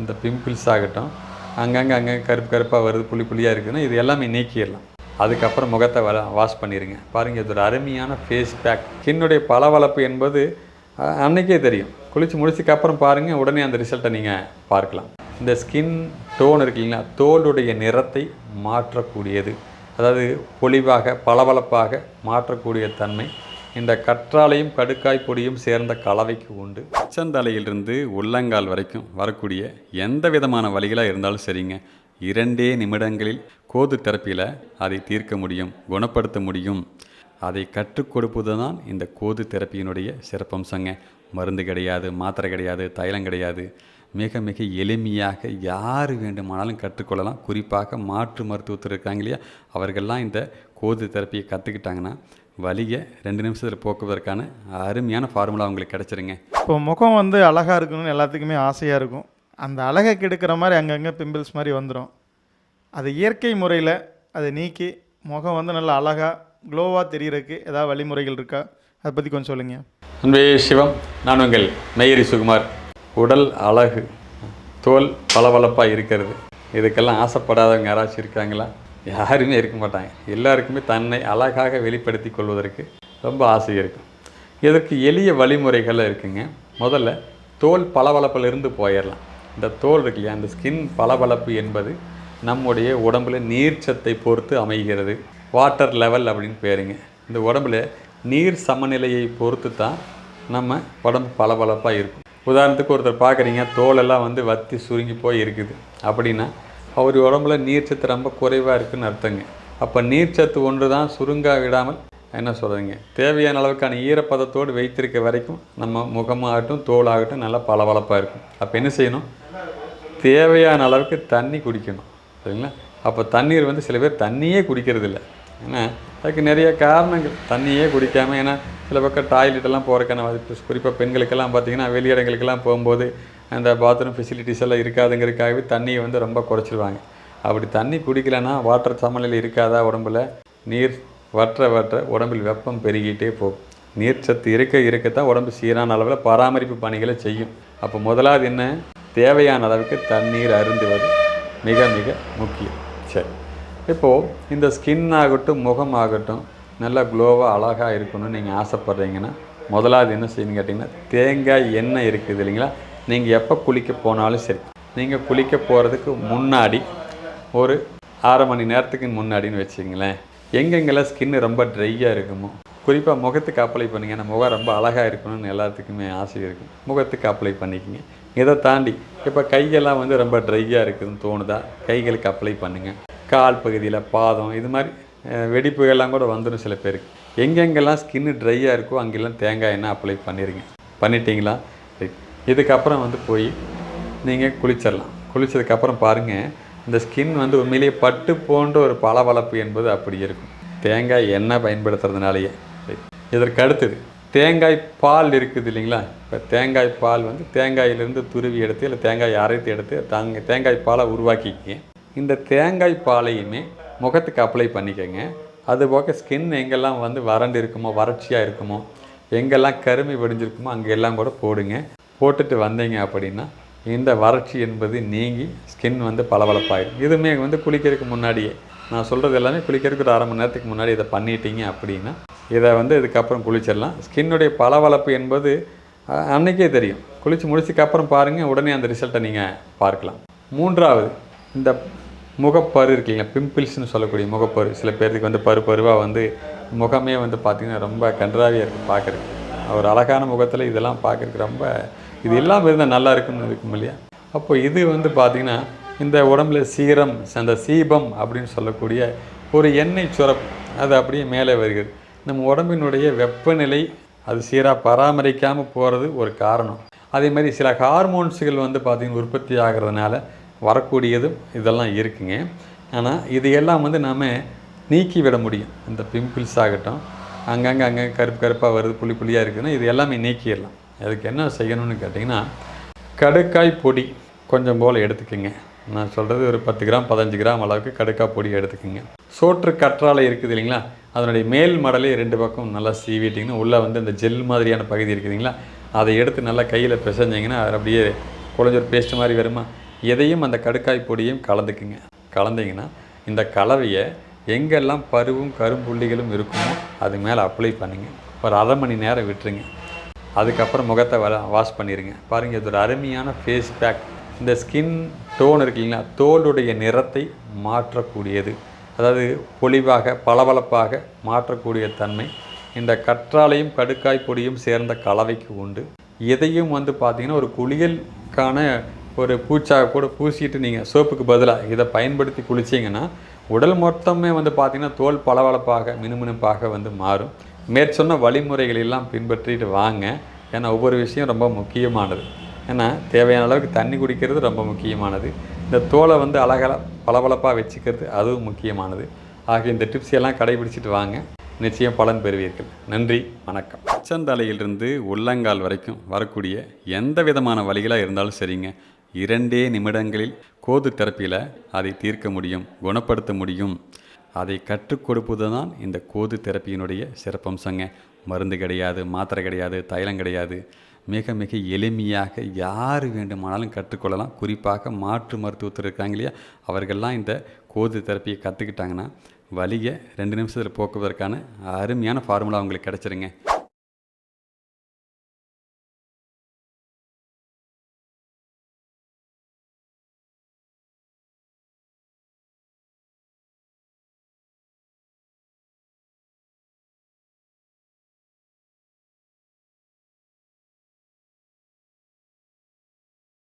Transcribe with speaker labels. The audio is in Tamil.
Speaker 1: இந்த பிம்பிள்ஸ் ஆகட்டும் அங்கங்கே அங்கங்கே கருப்பு கருப்பாக வருது புளி புளியாக இருக்குதுன்னா இது எல்லாமே நீக்கிடலாம். அதுக்கப்புறம் முகத்தை வர வாஷ் பண்ணிடுங்க பாருங்கள் இது ஒரு அருமையான ஃபேஸ் பேக் ஸ்கின்னுடைய பளவளப்பு என்பது அன்றைக்கே அன்னைக்கே தெரியும். குளித்து முடிச்சதுக்கு அப்புறம் பாருங்கள் உடனே அந்த ரிசல்ட்டை நீங்கள் பார்க்கலாம். இந்த ஸ்கின் டோன் இருக்கு இல்லைங்களா தோலுடைய நிறத்தை மாற்றக்கூடியது. அதாவது பொலிவாக பளபளப்பாக மாற்றக்கூடிய தன்மை. இந்த கற்றாழையும் கடுக்காய் பொடியும் சேர்ந்த கலவைக்கு உண்டு. உச்சந்தலையிலிருந்து உள்ளங்கால் வரைக்கும் வரக்கூடிய எந்த விதமான வழிகளாக இருந்தாலும் சரிங்க. இரண்டே நிமிடங்களில் கோது தெரப்பியில் அதை தீர்க்க முடியும் குணப்படுத்த முடியும். அதை கற்றுக் கொடுப்பது தான் இந்த கோது தெரப்பியினுடைய சிறப்பம்சங்க. மருந்து கிடையாது மாத்திரை கிடையாது தைலம் கிடையாது. மிக மிக எளிமையாக யார் வேண்டுமானாலும் கற்றுக்கொள்ளலாம் குறிப்பாக மாற்று மருத்துவத்தில் இருக்காங்க இல்லையா? அவர்கள்லாம் இந்த கோது தெரப்பியை கற்றுக்கிட்டாங்கன்னா வலியை ரெண்டு நிமிஷத்தில் போக்குவதற்கான அருமையான ஃபார்முலா அவங்களுக்கு கிடச்சிருங்க.
Speaker 2: இப்போ முகம் வந்து அழகாக இருக்கணும்னு எல்லாத்துக்குமே ஆசையாக இருக்கும். அந்த அழகை கெடுக்கிற மாதிரி அங்கங்கே பிம்பிள்ஸ் மாதிரி வந்துடும் அது இயற்கை முறையில் அதை நீக்கி முகம் வந்து நல்லா அழகாக க்ளோவாக தெரியறதுக்கு ஏதாவது வழிமுறைகள் இருக்கா? அதை பற்றி கொஞ்சம் சொல்லுங்க.
Speaker 1: அன்பே சிவம் நான் உங்கள் மெய்யரி சுகுமார். உடல் அழகு தோல் பளபளப்பாக இருக்கிறது. இதுக்கெல்லாம் ஆசைப்படாதவங்க யாராச்சும் இருக்காங்களா? யாருமே இருக்க மாட்டாங்க. எல்லாருக்குமே தன்னை அழகாக வெளிப்படுத்தி கொள்வதற்கு ரொம்ப ஆசை இருக்கும். இதற்கு எளிய வழிமுறைகள் இருக்குங்க. முதல்ல தோல் பளபளப்பிலிருந்து போயிடலாம் இந்த தோல் இருக்கு இல்லையா அந்த ஸ்கின் பளபளப்பு என்பது நம்முடைய உடம்புல நீர்ச்சத்தை பொறுத்து அமைகிறது. வாட்டர் லெவல் அப்படின்னு பேருங்க. இந்த உடம்புல நீர் சமநிலையை பொறுத்து தான் நம்ம உடம்பு பளபளப்பாக இருக்கும். உதாரணத்துக்கு ஒருத்தர் பார்க்குறீங்க தோலெல்லாம் வந்து வத்தி சுருங்கி போய் இருக்குது. அப்படின்னா அவர் உடம்புல நீர்ச்சத்து ரொம்ப குறைவாக இருக்குன்னு அர்த்தங்க. அப்போ நீர்ச்சத்து ஒன்று தான் சுருங்க விடாமல் என்ன சொல்கிறீங்க தேவையான அளவுக்கான ஈரப்பதத்தோடு வைத்திருக்க வரைக்கும் நம்ம முகமாகட்டும் தோலாகட்டும் நல்லா பளபளப்பாக இருக்கும். அப்போ என்ன செய்யணும்? தேவையான அளவுக்கு தண்ணி குடிக்கணும். சரிங்களா? அப்போ தண்ணீர் வந்து சில பேர் தண்ணியே குடிக்கிறது இல்லை ஏன்னா அதுக்கு நிறைய காரணங்கள். தண்ணியே குடிக்காமல் ஏன்னா சில பக்கம் டாய்லெட்டெல்லாம் போகிறக்கான வாய்ப்பு குறிப்பாக பெண்களுக்கெல்லாம் பார்த்திங்கன்னா வெளியிடங்களுக்கெல்லாம் போகும்போது அந்த பாத்ரூம் ஃபெசிலிட்டிஸ் எல்லாம் இருக்காதுங்கிறதுக்காகவே தண்ணியை வந்து ரொம்ப குறைச்சிருவாங்க. அப்படி தண்ணி குடிக்கலைன்னா வாட்டர் சமநிலை இருக்காதா உடம்புல? நீர் வற்ற வற்ற உடம்பில் வெப்பம் பெருகிட்டே போகும். நீர் சத்து இருக்க இருக்கத்தான் உடம்பு சீரான அளவில் பராமரிப்பு பணிகளை செய்யும். அப்போ முதலாவது என்ன? தேவையான அளவுக்கு தண்ணீர் அருந்துவது மிக மிக முக்கியம். சரி. இப்போது இந்த ஸ்கின் ஆகட்டும் முகம் ஆகட்டும் நல்லா க்ளோவாக அழகாக இருக்கணும்னு நீங்கள் ஆசைப்பட்றீங்கன்னா முதலாவது என்ன செய்யணும்னு கேட்டிங்கன்னா தேங்காய் எண்ணெய் இருக்குது இல்லைங்களா? நீங்கள் எப்போ குளிக்க போனாலும் சரி. நீங்கள் குளிக்க போகிறதுக்கு முன்னாடி ஒரு அரை மணி நேரத்துக்கு முன்னாடின்னு வச்சுங்களேன் எங்கெங்கெல்லாம் ஸ்கின்னு ரொம்ப ட்ரையாக இருக்குமோ குறிப்பாக முகத்துக்கு அப்ளை பண்ணுங்க. நம்ம முகம் ரொம்ப அழகாக இருக்கணும்னு எல்லாத்துக்குமே ஆசை இருக்கும் முகத்துக்கு அப்ளை பண்ணிக்கங்க. இதை தாண்டி இப்போ கையெல்லாம் வந்து ரொம்ப ட்ரையாக இருக்குதுன்னு தோணுதா? கைகளுக்கு அப்ளை பண்ணுங்கள் கால் பகுதியில் பாதம் இது மாதிரி அஹ், வெடிப்புகள்லாம் கூட வந்துடும் சில பேருக்கு. எங்கெங்கெல்லாம் ஸ்கின்னு ட்ரையாக இருக்கோ அங்கெல்லாம் தேங்காய் எண்ணெய் அப்ளை பண்ணிடுங்க பண்ணிட்டீங்களா? ரைட் இதுக்கப்புறம் வந்து போய் நீங்கள் குளிச்சிடலாம் குளித்ததுக்கப்புறம் பாருங்கள் இந்த ஸ்கின் வந்து உண்மையிலேயே பட்டு போன்ற ஒரு பளபளப்பு என்பது அப்படி இருக்கும். தேங்காய் எண்ணெய் பயன்படுத்துறதுனாலேயே. ரைட். இதற்கு அடுத்தது தேங்காய் பால் இருக்குது இல்லைங்களா? இப்போ தேங்காய் பால் வந்து தேங்காயிலிருந்து துருவி எடுத்து இல்லை தேங்காய் அரைத்து எடுத்து தாங்க தேங்காய் பாலை உருவாக்கிக்கு இந்த தேங்காய் பாலையுமே முகத்துக்கு அப்ளை பண்ணிக்கோங்க. அதுபோக ஸ்கின் எங்கெல்லாம் வந்து வறண்டு இருக்குமோ வறட்சியாக இருக்குமோ எங்கெல்லாம் கருமை அங்கே எல்லாம் கூட போடுங்க. போட்டுட்டு வந்தீங்க அப்படின்னா இந்த வறட்சி என்பது நீங்கி ஸ்கின் வந்து பளபளப்பாயிடும் இதுவுமே வந்து குளிக்கிறதுக்கு முன்னாடியே நான் சொல்கிறது எல்லாமே குளிக்கிறதுக்கு ஒரு அரை மணி நேரத்துக்கு முன்னாடி இதை பண்ணிட்டீங்க அப்படின்னா இதை வந்து இதுக்கப்புறம் குளிச்சிடலாம். ஸ்கின்னுடைய பளபளப்பு என்பது அன்றைக்கே தெரியும். குளித்து முடிச்சதுக்கப்புறம் பாருங்கள் உடனே அந்த ரிசல்ட்டை நீங்கள் பார்க்கலாம். மூன்றாவது இந்த முகப்பரு இருக்குல்லைங்க பிம்பிள்ஸ்னு சொல்லக்கூடிய முகப்பரு. சில பேர்த்துக்கு வந்து பரு பருவாக வந்து முகமே வந்து பார்த்திங்கன்னா ரொம்ப கன்றாவியாக இருக்குது பார்க்குறதுக்கு ஒரு அழகான முகத்தில் இதெல்லாம் பார்க்குறதுக்கு ரொம்ப இது இல்லாமல் இருந்தால் நல்லா இருக்குன்னு இருக்கும் இல்லையா? அப்போ இது வந்து பார்த்திங்கன்னா இந்த உடம்புல சீரம் அந்த சீபம் அப்படின்னு சொல்லக்கூடிய ஒரு எண்ணெய் சுரப்பு அது அப்படியே மேலே வருகிறது. நம்ம உடம்பினுடைய வெப்பநிலை அது சீராக பராமரிக்காமல் போகிறது ஒரு காரணம். அதே மாதிரி சில ஹார்மோன்ஸுகள் வந்து பார்த்திங்கன்னா உற்பத்தி ஆகிறதுனால வரக்கூடியதும் இதெல்லாம் இருக்குங்க. ஆனால் இது எல்லாம் வந்து நாம் நீக்கி விட முடியும். இந்த பிம்பிள்ஸ் ஆகட்டும் அங்கங்கே அங்கங்கே கருப்பு கருப்பாக வருது புளி புள்ளியாக இருக்குதுன்னா இது எல்லாமே நீக்கிடலாம். அதுக்கு என்ன செய்யணும்னு கேட்டிங்கன்னா கடுக்காய் பொடி கொஞ்சம் போல் எடுத்துக்கோங்க. நான் சொல்கிறது ஒரு பத்து கிராம் பதினஞ்சு கிராம் அளவுக்கு கடுக்காய் பொடி எடுத்துக்கோங்க. சோற்று கற்றாழை இருக்குது இல்லைங்களா? அதனுடைய மேல் மடலே ரெண்டு பக்கம் நல்லா சீவிட்டிங்கன்னா உள்ளே வந்து அந்த ஜெல் மாதிரியான பகுதி இருக்குதுங்களா அதை எடுத்து நல்லா கையில் பிசைஞ்சிங்கன்னா அது அப்படியே குழஞ்சொரு பேஸ்ட் மாதிரி வருமா? இதையும் அந்த கடுக்காய் பொடியும் கலந்துக்குங்க. கலந்தீங்கன்னா இந்த கலவையை எங்கெல்லாம் பருவும் கரும்புள்ளிகளும் இருக்குமோ அது மேலே அப்ளை பண்ணுங்கள் ஒரு அரை மணி நேரம் விட்டுருங்க. அதுக்கப்புறம் முகத்தை வ வாஷ் பண்ணிடுங்க பாருங்கள் இது ஒரு அருமையான ஃபேஸ் பேக் இந்த ஸ்கின் டோன் இருக்கு இல்லைங்களா தோலுடைய நிறத்தை மாற்றக்கூடியது. அதாவது பொலிவாக பளபளப்பாக மாற்றக்கூடிய தன்மை. இந்த கற்றாழையும் கடுக்காய் பொடியும் சேர்ந்த கலவைக்கு உண்டு. இதையும் வந்து பார்த்திங்கன்னா ஒரு குளியலுக்கான ஒரு பூச்சா கூட பூசிட்டு நீங்கள் சோப்புக்கு பதிலாக இதை பயன்படுத்தி குளிச்சிங்கன்னா உடல் மொத்தமே வந்து பார்த்தீங்கன்னா தோல் பளபளப்பாக மினுமினுப்பாக வந்து மாறும். மேற்சொன்ன வழிமுறைகளெல்லாம் பின்பற்றிட்டு வாங்க. ஏன்னா ஒவ்வொரு விஷயம் ரொம்ப முக்கியமானது. ஏன்னா தேவையான அளவுக்கு தண்ணி குடிக்கிறது ரொம்ப முக்கியமானது. இந்த தோலை வந்து அழகாக பளபளப்பாக வச்சுக்கிறது அதுவும் முக்கியமானது. ஆகிய இந்த டிப்ஸ் எல்லாம் கடைபிடிச்சிட்டு வாங்க. நிச்சயம் பலன் பெறுவீர்கள். நன்றி வணக்கம். உச்சந்தலையிலிருந்து உள்ளங்கால் வரைக்கும் வரக்கூடிய எந்த விதமான வலிகளாக இருந்தாலும் சரிங்க. இரண்டே நிமிடங்களில் கோது தெரப்பியில் அதை தீர்க்க முடியும் குணப்படுத்த முடியும். அதை கற்றுக் கொடுப்பது தான் இந்த கோது தெரப்பியினுடைய சிறப்பம்சங்க. மருந்து கிடையாது மாத்திரை கிடையாது தைலம் கிடையாது. மிக மிக எளிமையாக யார் வேண்டுமானாலும் கற்றுக்கொள்ளலாம் குறிப்பாக மாற்று மருத்துவத்தில் இருக்காங்க இல்லையா? அவர்கள்லாம் இந்த கோது தெரப்பியை கற்றுக்கிட்டாங்கன்னா வலியை ரெண்டு நிமிஷத்தில் போக்குவதற்கான அருமையான ஃபார்முலா அவங்களுக்கு கிடச்சிருங்க.